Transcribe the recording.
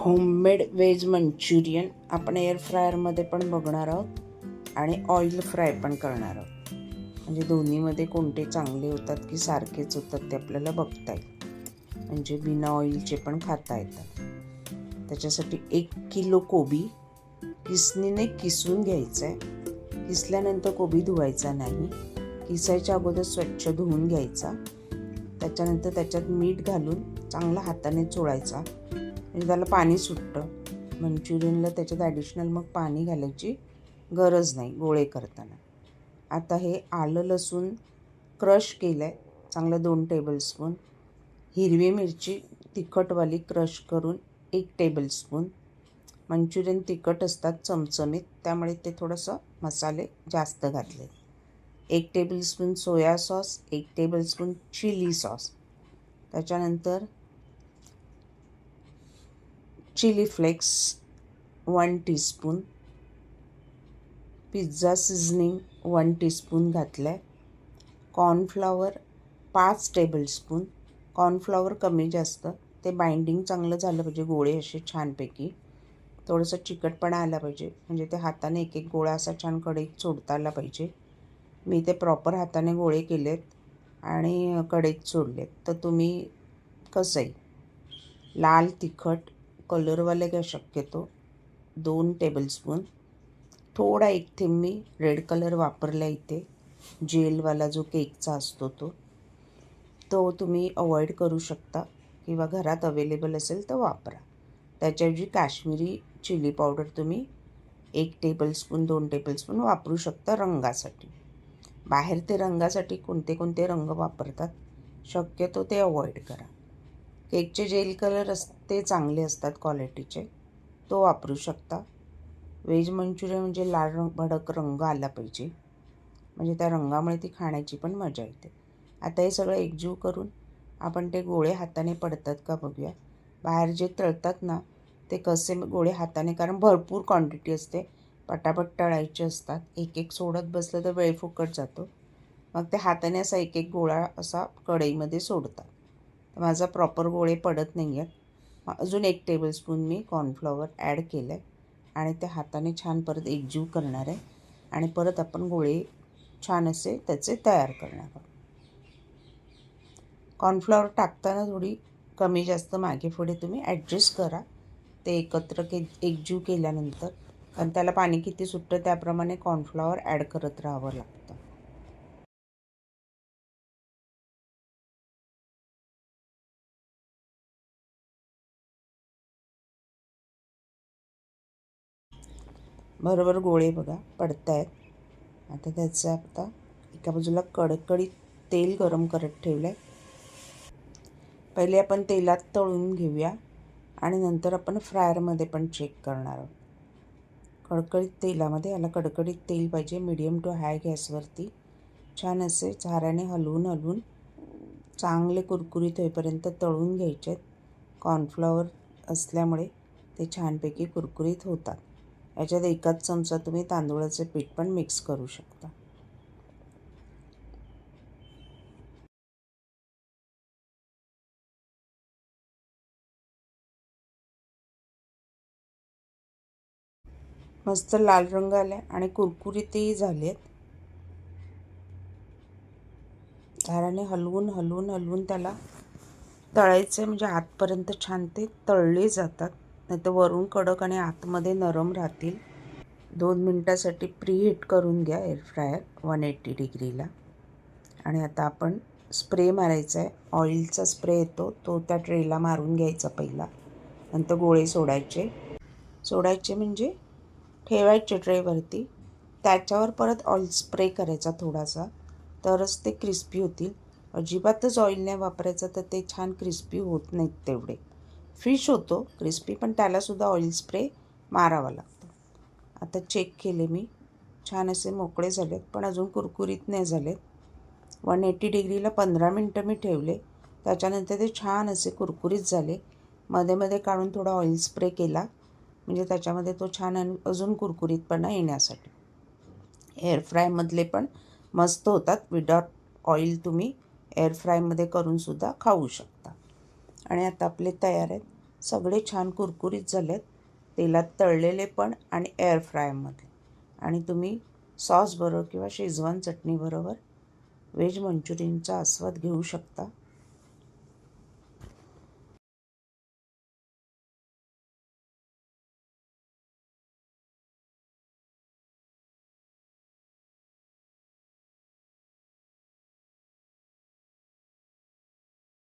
Homemade veg Manchurian आपण air फ्रायरमध्ये पण बघणार आहोत आणि ऑइल फ्राय पण करणार आहोत. म्हणजे दोन्हीमध्ये कोणते चांगले होतात की सारखेच होतात ते आपल्याला बघता येईल. म्हणजे बिना ऑइलचे पण खाता येतात. त्याच्यासाठी एक किलो कोबी किसणीने किसून घ्यायचं आहे किसल्यानंतर कोबी धुवायचा नाही. किसायच्या अगोदर स्वच्छ धुवून घ्यायचा. त्याच्यानंतर त्याच्यात मीठ घालून चांगला हाताने चोळायचा. म्हणजे त्याला पाणी सुटतं. मंचुरियनला त्याच्यात ॲडिशनल मग पाणी घालायची गरज नाही गोळे करताना. आता हे आलं लसूण क्रश केलं आहे चांगलं दोन टेबलस्पून हिरवी मिरची तिखटवाली क्रश करून एक टेबलस्पून मंचुरियन तिखट असतात चमचमीत त्यामुळे ते थोडंसं मसाले जास्त घातले. एक टेबलस्पून सोया सॉस एक टेबलस्पून चिली सॉस त्याच्यानंतर chilli flakes one teaspoon. Pizza seasoning one teaspoon घातलं आहे कॉर्नफ्लॉवर पाच टेबलस्पून. कॉर्नफ्लॉवर कमी जास्त. ते बाइंडिंग चांगलं झालं पाहिजे गोळे असे छानपैकी. थोडंसं चिकटपणा आला पाहिजे. म्हणजे ते हाताने एक एक गोळा असा छान कढईत सोडता आला पाहिजे. मी ते प्रॉपर हाताने गोळे केलेत आणि कढईत सोडलेत. तर तुम्ही कसंही लाल तिखट कलरवाले काय शक्यतो दोन टेबलस्पून थोडा एक थेंब मी रेड कलर वापरला इथे जेलवाला जो केकचा असतो तो. तो तुम्ही अवॉइड करू शकता किंवा घरात अवेलेबल असेल तर वापरा. त्याच्याऐवजी काश्मीरी चिली पावडर तुम्ही एक टेबलस्पून दोन टेबलस्पून वापरू शकता रंगासाठी. बाहेर ते रंगासाठी कोणते कोणते रंग वापरतात शक्यतो ते अवॉइड करा. केकचे जेल कलर अस ते चांगले असतात क्वालिटीचे. तो वापरू शकता. व्हेज मंचुरियन म्हणजे लाल रंग भडक रंग आला पाहिजे. म्हणजे त्या रंगामुळे ती खाण्याची पण मजा येते. आता हे सगळं एकजीव करून आपण ते गोळे हाताने पडतात का बघूया. बाहेर जे तळतात ना ते कसे गोळे हाताने कारण भरपूर क्वांटिटी असते. पटापट तळायचे असतात. एक एक सोडत बसलं तर वेळ फुकट जातो. मग ते हाताने असा एक एक गोळा असा कढईमध्ये सोडतात. माझा प्रॉपर गोळे पडत नाही आहेत अजून एक टेबलस्पून मी कॉर्नफ्लॉवर ॲड केलं आहे आणि ते हाताने छान परत एकजीव करणार आहे. आणि परत आपण गोळे छान असे त्याचे तयार करणार आहोत. कॉर्नफ्लॉवर टाकताना थोडी कमी जास्त मागे पुढे तुम्ही ॲडजस्ट करा. ते एकत्र के एकजीव केल्यानंतर. कारण त्याला पाणी किती सुटतं त्याप्रमाणे कॉर्नफ्लॉवर ॲड करत राहावं लागतं. भरभर गोळे बघा पडत आहेत आता त्याचं आता एका बाजूला कडकडीत तेल गरम करत ठेवलं आहे पहिले आपण तेलात तळून घेऊया आणि नंतर आपण फ्रायरमध्ये पण चेक करणार आहोत. कडकडीत तेलामध्ये याला कडकडीत तेल पाहिजे मिडियम टू हाय गॅसवरती. छान असे झाऱ्याने हलवून हलवून चांगले कुरकुरीत होईपर्यंत तळून घ्यायचे आहेत कॉर्नफ्लॉवर असल्यामुळे ते छानपैकी कुरकुरीत होतात. याच्यात एकाच चमचा तुम्ही तांदूळाचे पीठ पण मिक्स करू शकता. मस्त लाल रंग आला आणि कुरकुरीतही झाले आहेत झाडाने हलवून हलवून हलवून त्याला तळायचं म्हणजे आतपर्यंत छान ते तळले जातात. नाही तर वरून कडक आणि आतमध्ये नरम राहतील. दोन मिनटासाठी प्रीहीट करून घ्या एअर फ्रायर वन एट्टी डिग्रीला. आणि आता आपण स्प्रे मारायचा आहे. ऑइलचा स्प्रे येतो. तो त्या ट्रेला मारून घ्यायचा पहिला. नंतर गोळे सोडायचे. सोडायचे म्हणजे ठेवायचे ट्रेवरती त्याच्यावर परत ऑइल स्प्रे करायचा थोडासा. तरच ते क्रिस्पी होतील. अजिबातच ऑइल नाही वापरायचं तर ते छान क्रिस्पी होत नाहीत तेवढे. फिश होतो क्रिस्पी पण त्यालासुद्धा ऑइल स्प्रे मारावा लागतो. आता चेक केले मी. छान असे मोकळे झालेत पण अजून कुरकुरीत नाही झालेत. वन एटी डिग्रीला पंधरा मिनटं मी ठेवले. त्याच्यानंतर ते छान असे कुरकुरीत झाले. मध्ये मध्ये काढून थोडा ऑइल स्प्रे केला. म्हणजे त्याच्यामध्ये तो छान आणि अजून कुरकुरीतपणा येण्यासाठी. एअर फ्रायमधले पण मस्त होतात. विदाउट ऑइल तुम्ही एअर फ्रायमध्ये करूनसुद्धा खाऊ शकता. आणि आता आपले तयार आहेत. सगळे छान कुरकुरीत झाले आहेत तेलात तळलेले पण आणि एअर फ्रायमध्ये आणि तुम्ही सॉसबरोबर किंवा शेजवान चटणीबरोबर व्हेज मंचुरियनचा आस्वाद घेऊ शकता.